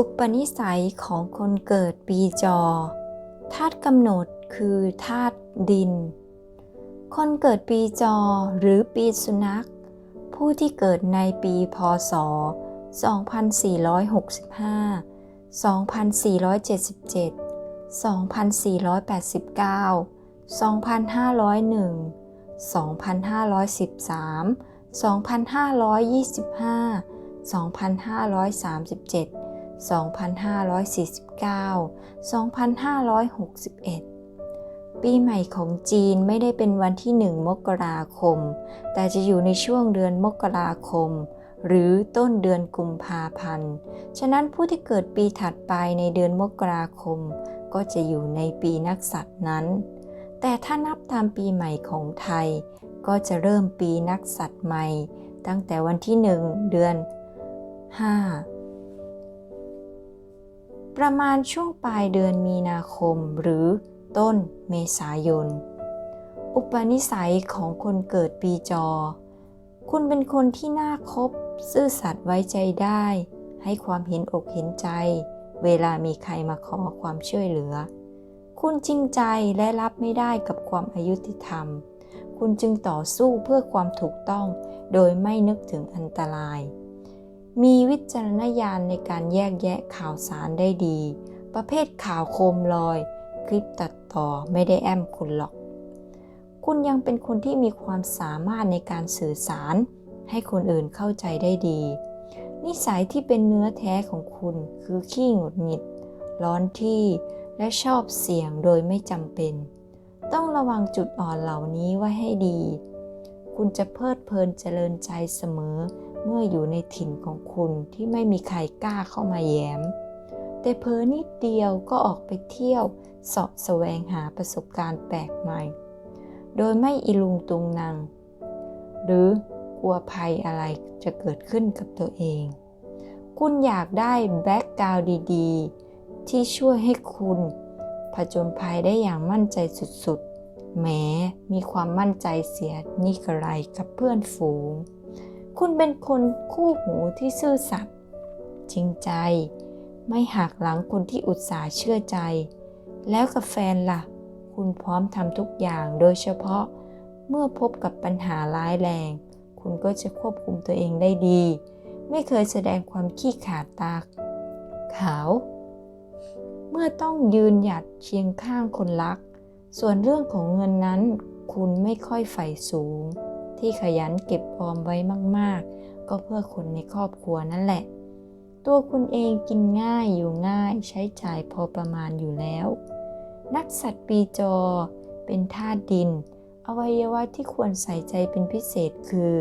อุปนิสัยของคนเกิดปีจอธาตุกำหนดคือธาตุดิน คนเกิดปีจอหรือปีสุนัข ผู้ที่เกิดในปีพศ 2465 2477 2489 2501 2513 2525 2537 2549 2561 ปีใหม่ของจีนไม่ได้เป็นวันที่ 1 มกราคม แต่จะอยู่ในช่วงเดือนมกราคม หรือต้นเดือนกุมภาพันธ์ ฉะนั้นผู้ที่เกิดปีถัดไปในเดือนมกราคม ก็จะอยู่ในปีนักษัตริย์นั้น แต่ถ้านับตามปีใหม่ของไทย ก็จะเริ่มปีนักษัตริย์ใหม่ ตั้งแต่วันที่ 1 เดือน 5 ประมาณช่วงปลายเดือนมีนาคมหรือต้นเมษายน อุปนิสัยของคนเกิดปีจอ คุณเป็นคนที่น่าคบ ซื่อสัตย์ไว้ใจได้ ให้ความเห็นอกเห็นใจ เวลามีใครมาขอความช่วยเหลือ คุณจริงใจและรับไม่ได้กับความอายุติธรรม คุณจึงต่อสู้เพื่อความถูกต้อง โดยไม่นึกถึงอันตราย มีวิจารณญาณในการแยกแยะข่าวสารได้ดี ประเภทข่าวโคมลอย คลิปตัดต่อไม่ได้แอมคุณหรอก คุณยังเป็นคนที่มีความสามารถในการสื่อสาร ให้คนอื่นเข้าใจได้ดี นิสัยที่เป็นเนื้อแท้ของคุณคือขี้หงุดหงิด ร้อนที่และชอบเสี่ยงโดยไม่จำเป็น ต้องระวังจุดอ่อนเหล่านี้ไว้ให้ดี คุณจะเพลิดเพลินเจริญใจเสมอ เมื่ออยู่ในถิ่นของคุณที่ไม่มีใครกล้าเข้ามาแย้ม แต่เพอนิดเดียวก็ออกไปเที่ยวเสาะแสวงหาประสบการณ์แปลกใหม่ โดยไม่อิลุงตุงนางหรือกลัวภัยอะไรจะเกิดขึ้นกับตัวเอง คุณอยากได้แบ็กกราวด์ดีๆ ที่ช่วยให้คุณผจญภัยได้อย่างมั่นใจสุดๆ แม้มีความมั่นใจเสียนี่กระไรกับเพื่อนฝูง คุณเป็นคนคู่หูที่ซื่อสัตย์จริงใจ ไม่หักหลังคนที่อุตส่าห์เชื่อใจ แล้วกับแฟนล่ะ คุณพร้อมทำทุกอย่างโดยเฉพาะเมื่อพบกับปัญหาร้ายแรง คุณก็จะควบคุมตัวเองได้ดี ไม่เคยแสดงความขี้ขาดตาขาว เมื่อต้องยืนหยัดเคียงข้างคนรัก ส่วนเรื่องของเงินนั้น คุณไม่ค่อยใฝ่สูง ที่ขยันเก็บออมไว้มากๆ ก็เพื่อคนในครอบครัวนั่นแหละ ตัวคุณเองกินง่ายอยู่ง่ายใช้จ่ายพอประมาณอยู่แล้ว นักสัตว์ปีจอ เป็นธาตุดิน อวัยวะที่ควรใส่ใจเป็นพิเศษคือ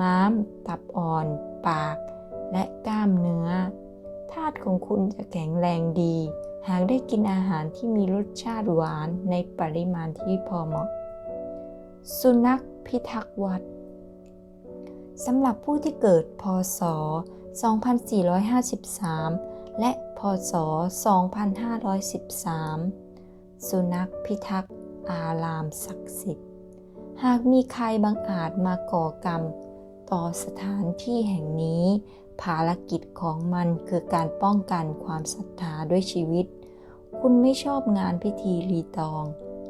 ม้าม ตับอ่อน ปาก และกล้ามเนื้อ ธาตุของคุณจะแข็งแรงดี หากได้กินอาหารที่มีรสชาติหวานในปริมาณที่พอเหมาะ สุนัข พิทักษ์วัดสำหรับผู้ที่เกิดพศ 2453 และพศ 2513 สุนัขพิทักษ์อารามศักดิ์สิทธิ์ หากมีใครบังอาจมาก่อกรรม ต่อสถานที่แห่งนี้ ภารกิจของมันคือการป้องกันความศรัทธาด้วยชีวิต คุณไม่ชอบงานพิธีรีตอง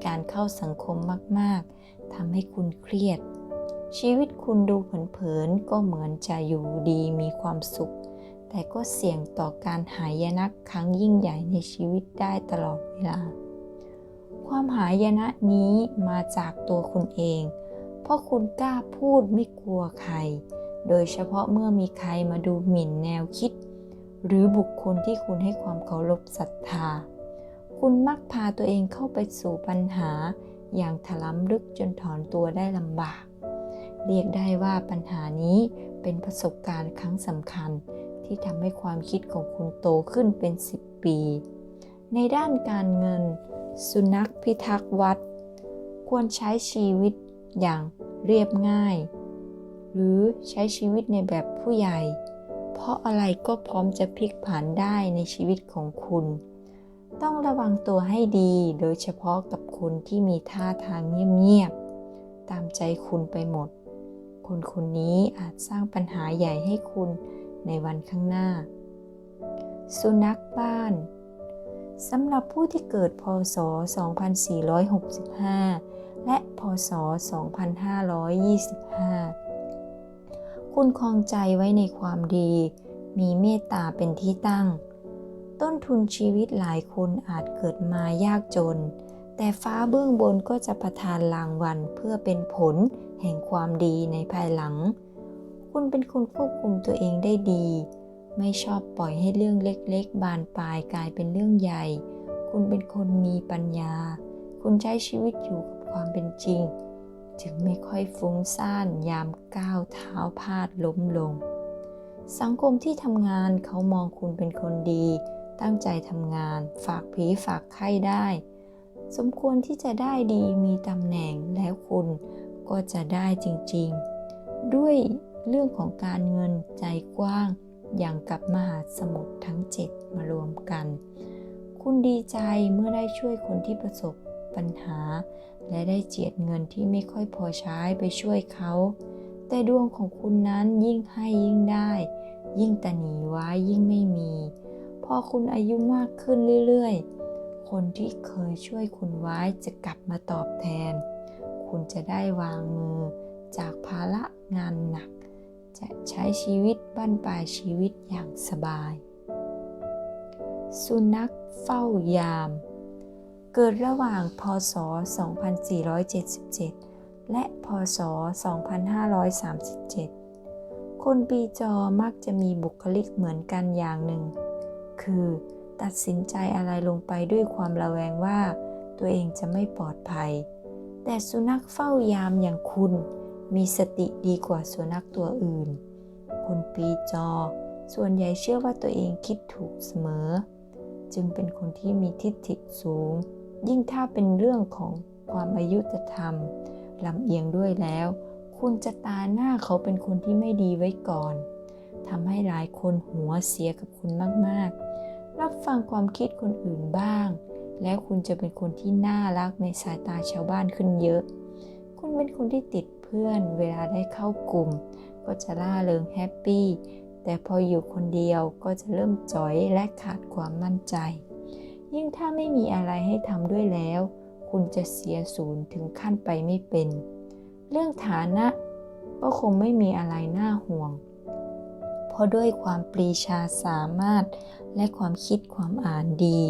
การเข้าสังคมมาก ๆทำให้คุณเครียด ชีวิตคุณดูเผินๆก็เหมือนจะอยู่ดีมีความสุข แต่ก็เสี่ยงต่อการหายนะครั้งยิ่งใหญ่ในชีวิตได้ตลอดเวลา ความหายนะนี้มาจากตัวคุณเอง เพราะคุณกล้าพูดไม่กลัวใคร โดยเฉพาะเมื่อมีใครมาดูหมิ่นแนวคิด หรือบุคคลที่คุณให้ความเคารพศรัทธา คุณมักพาตัวเองเข้าไปสู่ปัญหา อย่างถลำลึกจนถอนตัวได้ลำบาก เรียกได้ว่าปัญหานี้เป็นประสบการณ์ครั้งสำคัญที่ทำให้ความคิดของคุณโตขึ้นเป็น 10 ปี ในด้านการเงิน สุนัขพิทักษ์วัด ควรใช้ชีวิตอย่างเรียบง่าย หรือใช้ชีวิตในแบบผู้ใหญ่ เพราะอะไรก็พร้อมจะพลิกผันได้ในชีวิตของคุณ ต้องระวังตัวให้ดี โดยเฉพาะกับคนที่มีท่าทางเงียบๆ ตามใจคุณไปหมด คนคนนี้อาจสร้างปัญหาใหญ่ให้คุณในวันข้างหน้า สุนัขบ้านสำหรับผู้ที่เกิดพศ 2465 และพศ 2525 คุณคลองใจไว้ในความดี มีเมตตาเป็นที่ตั้ง ต้นทุนชีวิตหลายคนอาจเกิดมายากจน แต่ฟ้าเบื้องบนก็จะประทานรางวัลเพื่อเป็นผลแห่งความดีในภายหลัง คุณเป็นคนควบคุมตัวเองได้ดี ไม่ชอบปล่อยให้เรื่องเล็กๆ บานปลายกลายเป็นเรื่องใหญ่ คุณเป็นคนมีปัญญา คุณใช้ชีวิตอยู่กับความเป็นจริง จึงไม่ค่อยฟุ้งซ่านยามก้าวเท้าพลาดล้มลงสังคมที่ทำงานเขามองคุณเป็นคนดี ตั้งใจทำงาน ฝากผีฝากไข้ได้ สมควรที่จะได้ดีมีตำแหน่งแล้วคุณก็จะได้จริงๆ ด้วยเรื่องของการเงินใจกว้าง อย่างกับมหาสมุทรทั้งเจ็ดมารวมกัน คุณดีใจเมื่อได้ช่วยคนที่ประสบปัญหา และได้เจียดเงินที่ไม่ค่อยพอใช้ไปช่วยเขา แต่ดวงของคุณนั้นยิ่งให้ยิ่งได้ ยิ่งตะหนีไว้ยิ่งไม่มี อคุณอายุมากขึ้นเรื่อยๆ คนที่เคยช่วยคุณไว้จะกลับมาตอบแทน คุณจะได้วางมือจากภาระงานหนัก จะใช้ชีวิตบั้นปลายชีวิตอย่างสบาย สุนัขเฝ้ายาม เกิดระหว่างพศ 2477 และพศ 2537 คนปีจอมักจะมีบุคลิกเหมือนกันอย่างหนึ่ง คือ ตัดสินใจอะไรลงไปด้วยความระแวงว่า ตัวเองจะไม่ปลอดภัย แต่สุนัขเฝ้ายามอย่างคุณ มีสติดีกว่าสุนัขตัวอื่น คนปีจอ ส่วนใหญ่เชื่อว่าตัวเองคิดถูกเสมอ จึงเป็นคนที่มีทิฏฐิสูง ยิ่งถ้าเป็นเรื่องของความอายุตธรรมลำเอียงด้วยแล้ว คุณจะตาหน้าเขาเป็นคนที่ไม่ดีไว้ก่อนทำให้หลายคนหัวเสียกับคุณมาก ๆ รับฟังความคิดคนอื่นบ้าง แล้วคุณจะเป็นคนที่น่ารักในสายตาชาวบ้านขึ้นเยอะ คุณเป็นคนที่ติดเพื่อน เวลาได้เข้ากลุ่ม ก็จะล่าเริงแฮปปี้ แต่พออยู่คนเดียวก็จะเริ่มจอยและขาดความมั่นใจ ยิ่งถ้าไม่มีอะไรให้ทำด้วยแล้ว คุณจะเสียศูนย์ถึงขั้นไปไม่เป็น เรื่องฐานะก็คงไม่มีอะไรน่าห่วง เพราะด้วยความปรีชาสามารถ และความคิดความอ่านดี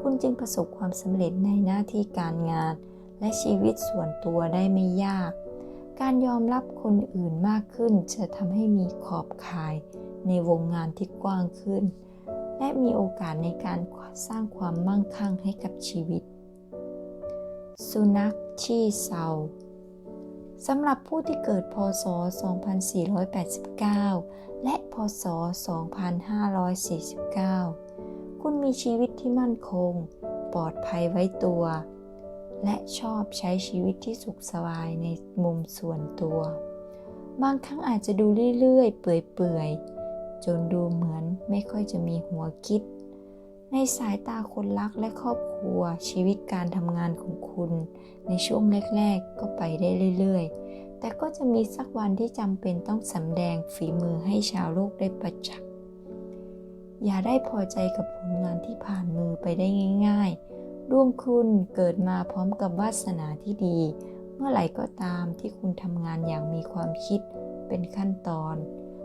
คุณจึงประสบความสำเร็จในหน้าที่การงาน และชีวิตส่วนตัวได้ไม่ยาก การยอมรับคนอื่นมากขึ้นจะทำให้มีขอบข่ายในวงงานที่กว้างขึ้น และมีโอกาสในการสร้างความมั่งคั่งให้กับชีวิต สุนัขชี้เซา สำหรับผู้ที่เกิดพศ 2489 และพศ 2549 คุณมีชีวิตที่มั่นคง ปลอดภัยไว้ตัว และชอบใช้ชีวิตที่สุขสบายในมุมส่วนตัว บางครั้งอาจจะดูเรื่อยๆ เปื่อยๆ จนดูเหมือนไม่ค่อยจะมีหัวคิด ในสายตาคนรักและครอบครัว ชีวิตการทำงานของคุณ ในช่วงแรก ๆ ก็ไปได้เรื่อย ๆ แต่ก็จะมีสักวันที่จำเป็นต้องสำแดงฝีมือให้ชาวโลกได้ประจักษ์ อย่าได้พอใจกับผลงานที่ผ่านมือไปได้ง่ายๆดวงคุณเกิดมาพร้อมกับวาสนาที่ดี เมื่อไหร่ก็ตามที่คุณทำงานอย่างมีความคิดเป็นขั้นตอน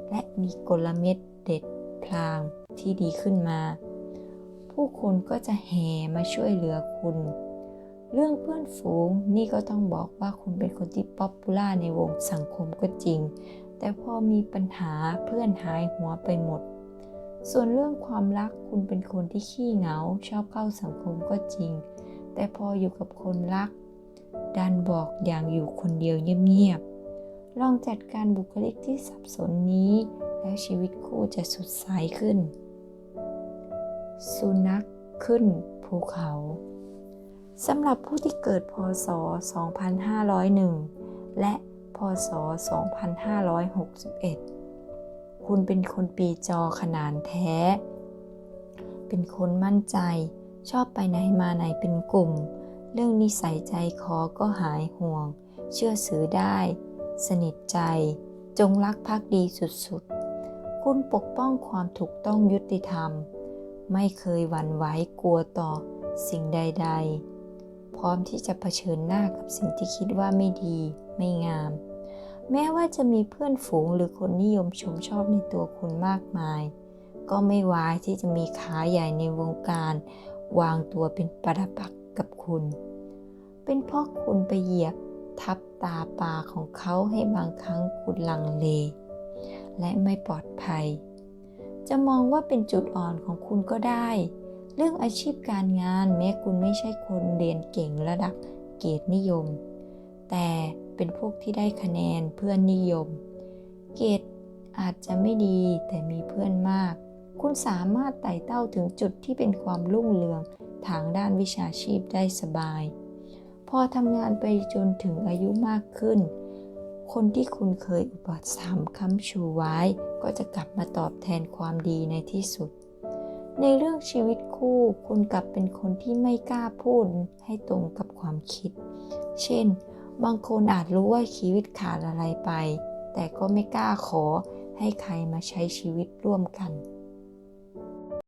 และมีกลเม็ดเด็ดพลางที่ดีขึ้นมา ผู้คนก็จะแห่มาช่วยเหลือคุณ เรื่องเพื่อนฝูงนี่ก็ต้องบอกว่าคุณเป็นคนที่ป๊อปปูล่าในวงสังคมก็จริง แต่พอมีปัญหาเพื่อนหายหัวไปหมด ส่วนเรื่องความรักคุณเป็นคนที่ขี้เหงา ชอบเข้าสังคมก็จริง แต่พออยู่กับคนรัก ดันบอกอย่างอยู่คนเดียวเงียบๆลองจัดการบุคลิกที่สับสนนี้ แล้วชีวิตคู่จะสดใสขึ้น สุนัขขึ้นภูเขาสำหรับผู้ที่เกิดพศ 2501 และพศ 2561 คุณเป็นคนปีจอขนานแท้ เป็นคนมั่นใจ ชอบไปไหนมาไหนเป็นกลุ่ม เรื่องนิสัยใจคอก็หายห่วง เชื่อสือได้ สนิทใจ จงรักภักดีสุดๆ คุณปกป้องความถูกต้องยุติธรรม ไม่เคยหวั่นไหวกลัวต่อสิ่งใด ๆ พร้อมที่จะเผชิญหน้ากับสิ่งที่คิดว่าไม่ดี ไม่งาม แม้ว่าจะมีเพื่อนฝูงหรือคนนิยมชมชอบในตัวคุณมากมาย ก็ไม่วายที่จะมีขาใหญ่ในวงการ วางตัวเป็นปรปักษ์กับคุณ เป็นเพราะคุณไปเหยียบทับตาปลาของเขาให้บางครั้งคุณลังเล และไม่ปลอดภัย จะมองว่าเป็นจุดอ่อนของคุณก็ได้ เรื่องอาชีพการงานแม้คุณไม่ใช่คนเรียนเก่งระดับเกรดนิยม แต่เป็นพวกที่ได้คะแนนเพื่อนนิยม เกรดอาจจะไม่ดีแต่มีเพื่อนมาก คุณสามารถไต่เต้าถึงจุดที่เป็นความรุ่งเรืองทางด้านวิชาชีพได้สบาย พอทำงานไปจนถึงอายุมากขึ้น คนที่คุณเคยอุปถัมภ์ค้ำชูไว้ ก็จะกลับมาตอบแทนความดีในที่สุด ในเรื่องชีวิตคู่ คุณกลับเป็นคนที่ไม่กล้าพูดให้ตรงกับความคิด เช่น บางคนอาจรู้ว่าชีวิตขาดอะไรไป แต่ก็ไม่กล้าขอให้ใครมาใช้ชีวิตร่วมกัน